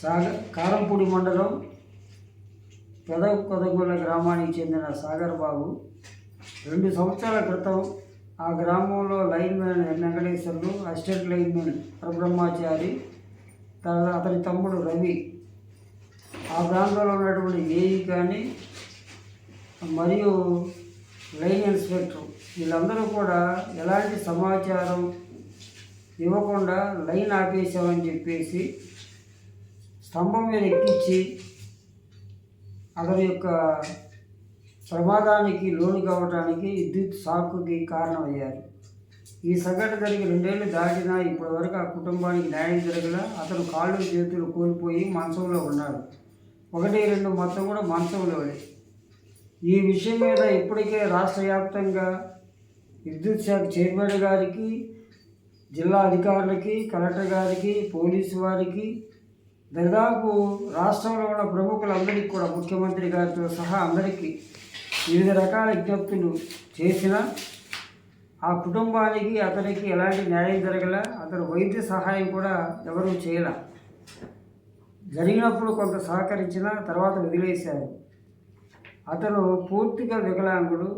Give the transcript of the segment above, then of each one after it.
సాగర్ కారంపూడి మండలం పెద కొదగొల్ల గ్రామానికి చెందిన సాగర్ బాబు రెండు సంవత్సరాల క్రితం ఆ గ్రామంలో lineman Venkateswarlu assistant linemen Parabrahmachari అతని తమ్ముడు రవి. ఆ ప్రాంతంలో ఉన్నటువంటి ఏఈ కానీ మరియు లైన్ ఇన్స్పెక్టర్ వీళ్ళందరూ కూడా ఎలాంటి సమాచారం ఇవ్వకుండా లైన్ ఆపేశామని చెప్పేసి స్తంభం మీద ఎక్కించి అతని యొక్క ప్రమాదానికి లోను కావడానికి విద్యుత్ షాక్కి కారణమయ్యారు. ఈ సంఘటన జరిగి రెండేళ్ళు దాటినా ఇప్పటి వరకు ఆ కుటుంబానికి న్యాయం జరగల అతను కాళ్ళు చేతులు కోల్పోయి మంచంలో ఉన్నాడు. ఒకటి రెండు మొత్తం కూడా మంచంలోనే ఈ విషయం మీద ఇప్పటికే రాష్ట్ర వ్యాప్తంగా విద్యుత్ శాఖ చైర్మన్ గారికి జిల్లా అధికారులకి కలెక్టర్ గారికి పోలీసు వారికి దాదాపు రాష్ట్రంలో ఉన్న ప్రముఖులందరికీ కూడా ముఖ్యమంత్రి గారితో సహా అందరికీ వివిధ రకాల విజ్ఞప్తులు చేసిన ఆ కుటుంబానికి అతనికి ఎలాంటి న్యాయం జరగల అతను వైద్య సహాయం కూడా ఎవరూ చేయల. జరిగినప్పుడు కొంత సహకరించిన తర్వాత వదిలేశారు. అతను పూర్తిగా వికలాంగుడు.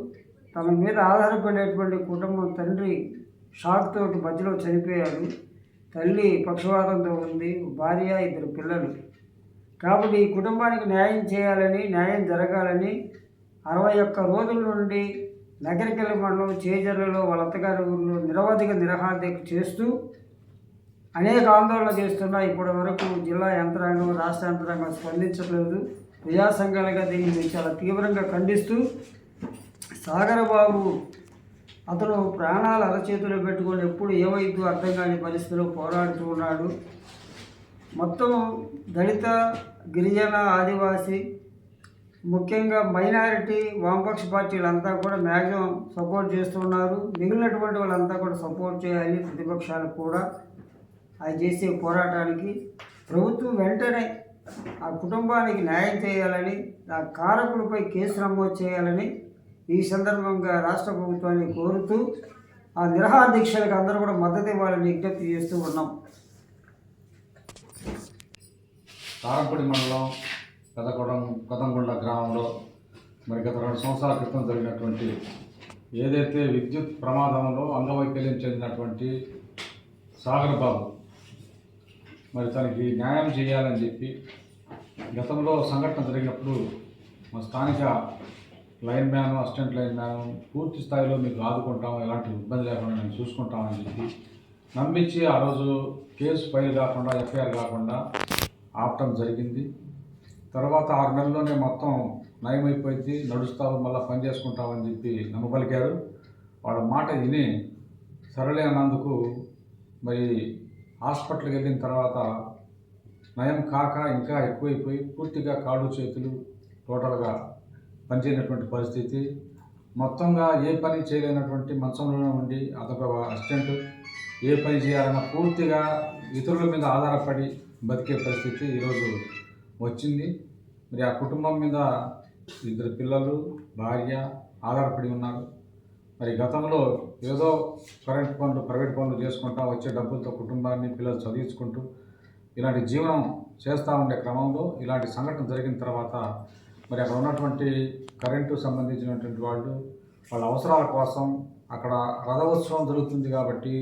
తన మీద ఆధారపడేటువంటి కుటుంబం తండ్రి షాక్ తోటి మధ్యలో చనిపోయాడు. తల్లి పక్షవాతంతో ఉంది భార్య ఇద్దరు పిల్లలు. కాబట్టి ఈ కుటుంబానికి న్యాయం చేయాలని న్యాయం జరగాలని అరవై ఒక్క రోజుల నుండి నగరికల్ మండలం చేజర్లలో వాళ్ళ అత్తగారి ఊళ్ళో నిరవధిక నిరహాదీక్ష చేస్తూ అనేక ఆందోళన చేస్తున్నా ఇప్పటి వరకు జిల్లా యంత్రాంగం రాష్ట్ర యంత్రాంగం స్పందించట్లేదు. ప్రజా సంఘాలుగా దీన్ని చాలా తీవ్రంగా ఖండిస్తూ సాగరబాబు అతను ప్రాణాలు అరచేతిలో పెట్టుకొని ఎప్పుడు ఏమైందో అర్థం కాని పరిస్థితిలో పోరాడుతూ ఉన్నాడు. మొత్తం దళిత గిరిజన ఆదివాసీ ముఖ్యంగా మైనారిటీ వామపక్ష పార్టీలంతా కూడా మ్యాక్సిమం సపోర్ట్ చేస్తున్నారు మిగిలినటువంటి వాళ్ళంతా కూడా సపోర్ట్ చేయాలి ప్రతిపక్షాలు కూడా. అది చేసే పోరాటానికి ప్రభుత్వం వెంటనే ఆ కుటుంబానికి న్యాయం చేయాలని ఆ కారకుడిపై కేసు నమోదు చేయాలని ఈ సందర్భంగా రాష్ట్ర ప్రభుత్వాన్ని కోరుతూ ఆ నిరహార దీక్షలకు అందరూ కూడా మద్దతు ఇవ్వాలని విజ్ఞప్తి చేస్తూ ఉన్నాం. కారంపూడి మండలం పెదకొడం కొతంగుండ గ్రామంలో మరి గత రెండు సంవత్సరాల క్రితం జరిగినటువంటి ఏదైతే విద్యుత్ ప్రమాదంలో అంగవైకల్యం చెందినటువంటి సాగర్ బాబు మరి తనకి న్యాయం చేయాలని చెప్పి గతంలో సంఘటన జరిగినప్పుడు మా స్థానిక lineman assistant lineman పూర్తి స్థాయిలో మీకు ఆదుకుంటాం ఎలాంటి ఇబ్బంది లేకుండా మేము చూసుకుంటామని చెప్పి నమ్మించి ఆ రోజు కేసు ఫైల్ కాకుండా ఎఫ్ఐఆర్ కాకుండా ఆపటం జరిగింది. తర్వాత ఆరు నెలల్లోనే మొత్తం నయమైపోయింది నడుస్తావు మళ్ళీ పని చేసుకుంటామని చెప్పి నమ్మపలికారు. వాళ్ళ మాట విని సరళే అన్నందుకు మరి హాస్పిటల్కి వెళ్ళిన తర్వాత నయం కాక ఇంకా ఎక్కువైపోయి పూర్తిగా కాళ్ళు చేతులు టోటల్గా పనిచేయనటువంటి పరిస్థితి. మొత్తంగా ఏ పని చేయలేనటువంటి మంచంలోనే ఉండి అదొక అసిస్టెంట్ ఏ పని చేయాలన్నా పూర్తిగా ఇతరుల మీద ఆధారపడి బతికే పరిస్థితి ఈరోజు వచ్చింది. మరి ఆ కుటుంబం మీద ఇద్దరు పిల్లలు భార్య ఆధారపడి ఉన్నారు. మరి గతంలో ఏదో కరెంట్ పనులు ప్రైవేట్ పనులు చేసుకుంటా వచ్చే డబ్బులతో కుటుంబాన్ని పిల్లలు చదివించుకుంటూ ఇలాంటి జీవనం చేస్తూ ఉండే క్రమంలో ఇలాంటి సంఘటన జరిగిన తర్వాత మరి అక్కడ ఉన్నటువంటి కరెంటు సంబంధించినటువంటి వాళ్ళు వాళ్ళ అవసరాల కోసం అక్కడ రథోత్సవం జరుగుతుంది కాబట్టి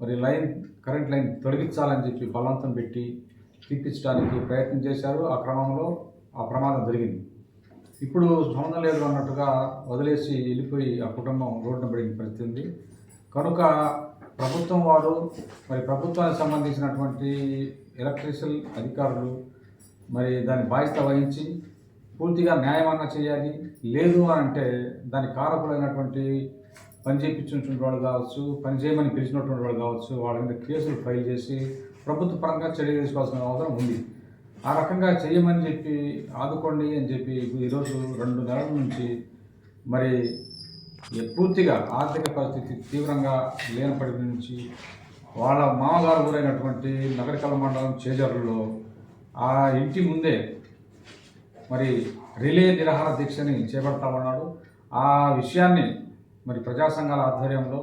మరి లైన్ కరెంట్ లైన్ తొలగించాలని చెప్పి బలవంతం పెట్టి తిప్పించడానికి ప్రయత్నం చేశారు. ఆ క్రమంలో ఆ ప్రమాదం జరిగింది. ఇప్పుడు సంబంధం లేదు అన్నట్టుగా వదిలేసి వెళ్ళిపోయి ఆ కుటుంబం రోడ్డున పడిన పరిస్థితి ఉంది. కనుక ప్రభుత్వం వారు మరి ప్రభుత్వానికి సంబంధించినటువంటి ఎలక్ట్రిషియల్ అధికారులు మరి దాని బాధ్యత వహించి పూర్తిగా న్యాయమన్నా చేయాలి. లేదు అని అంటే దాని కారకులైనటువంటి పని చేయించినటువంటి వాళ్ళు కావచ్చు పని చేయమని పిలిచినటువంటి వాళ్ళు కావచ్చు వాళ్ళ మీద కేసులు ఫైల్ చేసి ప్రభుత్వ పరంగా చర్య తీసుకోవాల్సిన అవసరం ఉంది. ఆ రకంగా చేయమని చెప్పి ఆదుకోండి అని చెప్పి ఈరోజు రెండు నెలల నుంచి మరి పూర్తిగా ఆర్థిక పరిస్థితి తీవ్రంగా లేనప్పటి నుంచి వాళ్ళ మామగారు ఊరైనటువంటి నగరికల మండలం చేజర్లలో ఆ ఇంటి ముందే మరి రిలే నిరాహార దీక్షని చేపడతామన్నాడు. ఆ విషయాన్ని మరి ప్రజా సంఘాల ఆధ్వర్యంలో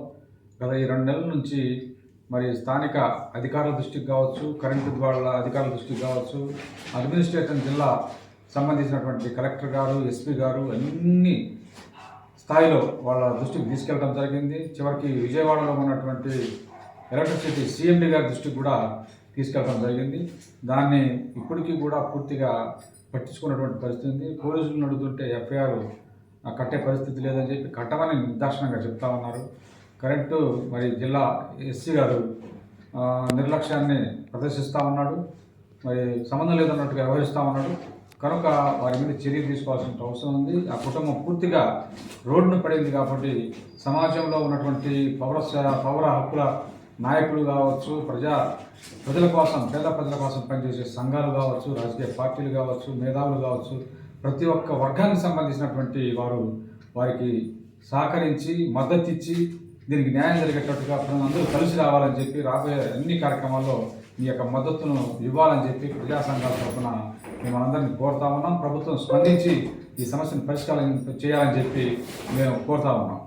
గత ఈ రెండు నెలల నుంచి మరి స్థానిక అధికారుల దృష్టికి కావచ్చు కరెంటు వాళ్ళ అధికారుల దృష్టికి కావచ్చు అడ్మినిస్ట్రేషన్ జిల్లా సంబంధించినటువంటి కలెక్టర్ గారు ఎస్పీ గారు అన్ని స్థాయిలో వాళ్ళ దృష్టికి తీసుకెళ్ళడం జరిగింది. చివరికి విజయవాడలో ఉన్నటువంటి ఎలక్ట్రిసిటీ సిఎండి గారి దృష్టికి కూడా తీసుకెళ్ళడం జరిగింది. దాన్ని ఇప్పటికీ కూడా పూర్తిగా పట్టించుకున్నటువంటి పరిస్థితి ఉంది. పోలీసులను అడుగుతుంటే ఎఫ్ఐఆర్ కట్టే పరిస్థితి లేదని చెప్పి కట్టమని నిర్దాక్షణంగా చెప్తా ఉన్నారు. కరెంటు మరి జిల్లా ఎస్సీ గారు నిర్లక్ష్యాన్ని ప్రదర్శిస్తూ ఉన్నాడు. మరి సంబంధం లేదన్నట్టుగా వ్యవహరిస్తూ ఉన్నాడు. కనుక వారి మీద చర్య తీసుకోవాల్సిన అవసరం ఉంది. ఆ కుటుంబం పూర్తిగా రోడ్డును పడింది కాబట్టి సమాజంలో ఉన్నటువంటి పౌర స- పౌర హక్కుల నాయకులు కావచ్చు ప్రజా ప్రజల కోసం పేద ప్రజల కోసం పనిచేసే సంఘాలు కావచ్చు రాజకీయ పార్టీలు కావచ్చు మేధావులు కావచ్చు ప్రతి ఒక్క వర్గానికి సంబంధించినటువంటి వారు వారికి సహకరించి మద్దతు ఇచ్చి దీనికి న్యాయం జరిగేటట్టుగా అందరూ కలిసి రావాలని చెప్పి రాబోయే అన్ని కార్యక్రమాల్లో మీ యొక్క మద్దతును ఇవ్వాలని చెప్పి ప్రజా సంఘాల తరఫున మేము కోరుతా ఉన్నాం. ప్రభుత్వం స్పందించి ఈ సమస్యను పరిష్కారం చేయాలని చెప్పి మేము కోరుతా ఉన్నాం.